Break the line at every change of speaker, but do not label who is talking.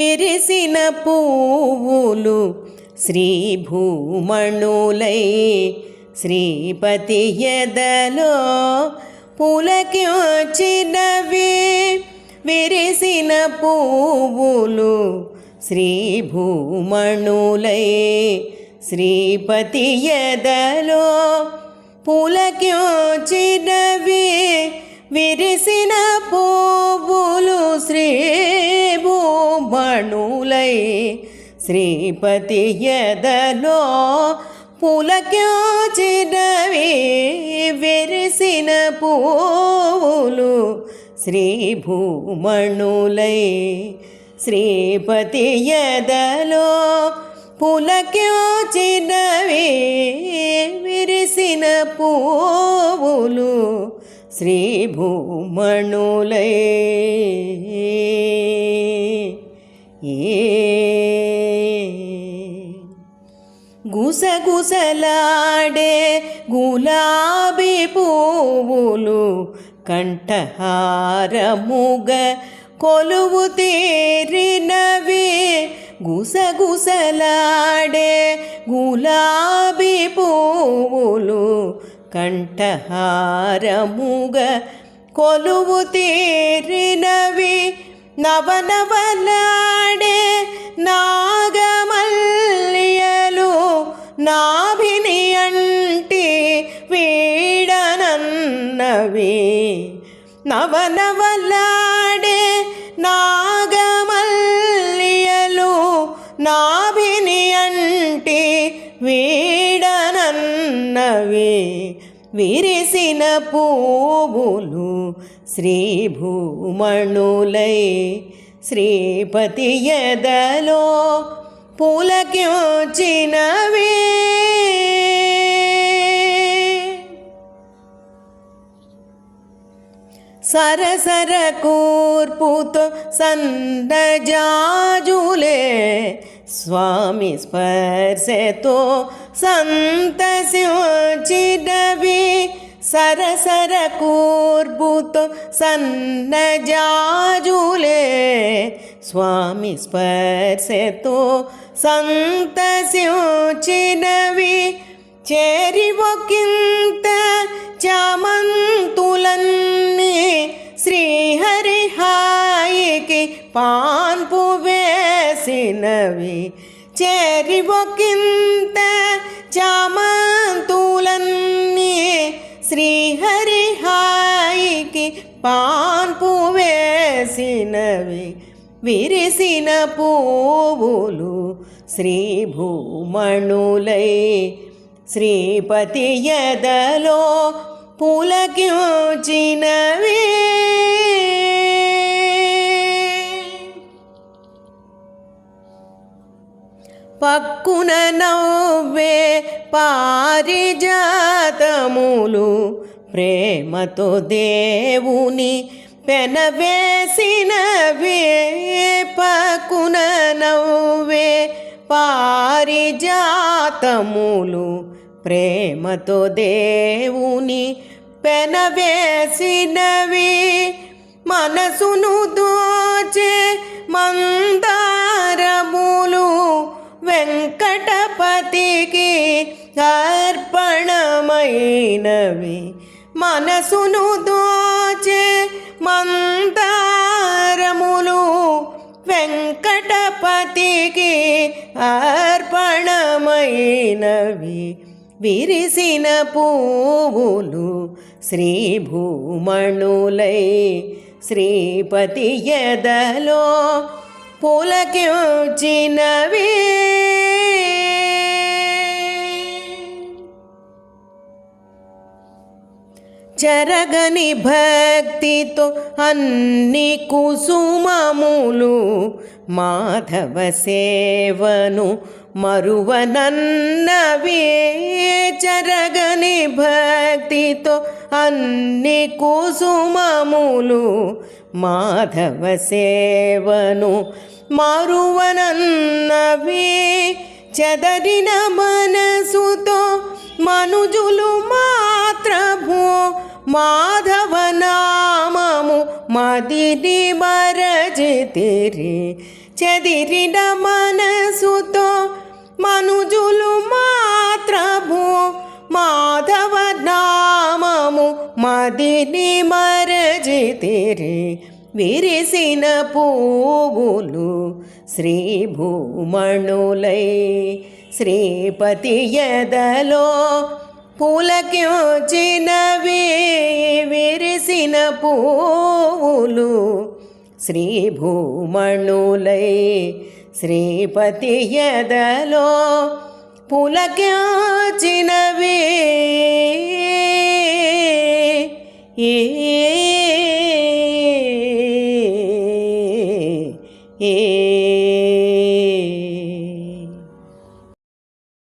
తెరిసిన పువ్వులు శ్రీ భూమణులై శ్రీపతి ఎదలో పులకిచ్చినవి విరిసిన పువ్వులు శ్రీ భూమణులై శ్రీపతి ఎదలో పులకిచ్చినవి విరిసిన పువ్వులు శ్రీ పూలై శ్రీపతి ఎదలో పులకిచ్చినవి వెరిసిన పూలు శ్రీ భూమణులై శ్రీపతి ఎదలో పులకిచ్చినవి విరిసిన పువ్వులు శ్రీ భూమణులై గుసగుసలాడే గులాబీ పువ్వులు కంఠహారముగ కొలువు తీరినవి. గుసగుసలాడే గులాబీ పువ్వులు కంఠహారముగ కొలువు తీరినవి. నవనవలాడే వీడనన్నవి నవనవలాడే నాగమల్లియలు నాభిని అంటి వీడనన్నవి. విరిసిన పూవులు శ్రీభూమణులై శ్రీపతి ఎదలో పులకిచ్చినవే సరసర కూర్పుతో సందజాజులే స్వామి స్పర్శతో సంతసించినవి సరసర కూర్పుతో సన్నజాజులే స్వామి స్పర్శతో సంతసించినవి చేరి ఒకంత చామంతులన్నీ శ్రీహరిహాయికి పాన్పు వేసినవి. చేరి ఒకంత చామంతులన్నీ శ్రీహరిహాయికి పాన్పు వేసినవి. విరిసిన పూవులు శ్రీ భూమణులై శ్రీపతి ఎదలో పులకిచ్చినవి పక్కున నవ్వే పారిజాతములు ప్రేమతో దేవుని పెనవేసినవే. పక్కున నవ్వే పారిజాతములు ప్రేమతో దేవుని పెనవేసినవి మనసును దోచే మందారములు వెంకటపతికి అర్పణమైనవి మనసును దోచే మందారములు వెంకటపతికి అర్పణమైనవి విరిసిన పూవులు శ్రీభూమణులై శ్రీపతి ఎదలో పులకిచ్చినవి చరగని భక్తితో అన్ని కుసుమములు మాధవ సేవను మరువనన్నవే జరగని భక్తితో అన్ని కుసుమములు మాధవ సేవను మరువనన్నవే చెదరిన మనసుతో మనుజులు మాత్రము మాధవ నామము మదిని మరజితిరి చెదిరిన మనసుతో మనుజులు మాత్రము మాధవ నామము మదిని మరజితిరి విరిసిన పూవులు శ్రీ భూమణులై శ్రీపతి ఎదలో పులక్యోచినవి విరిసిన పూవులు శ్రీ భూమణులై శ్రీపతి ఎదలో పులకాచినవే ఏ ఏ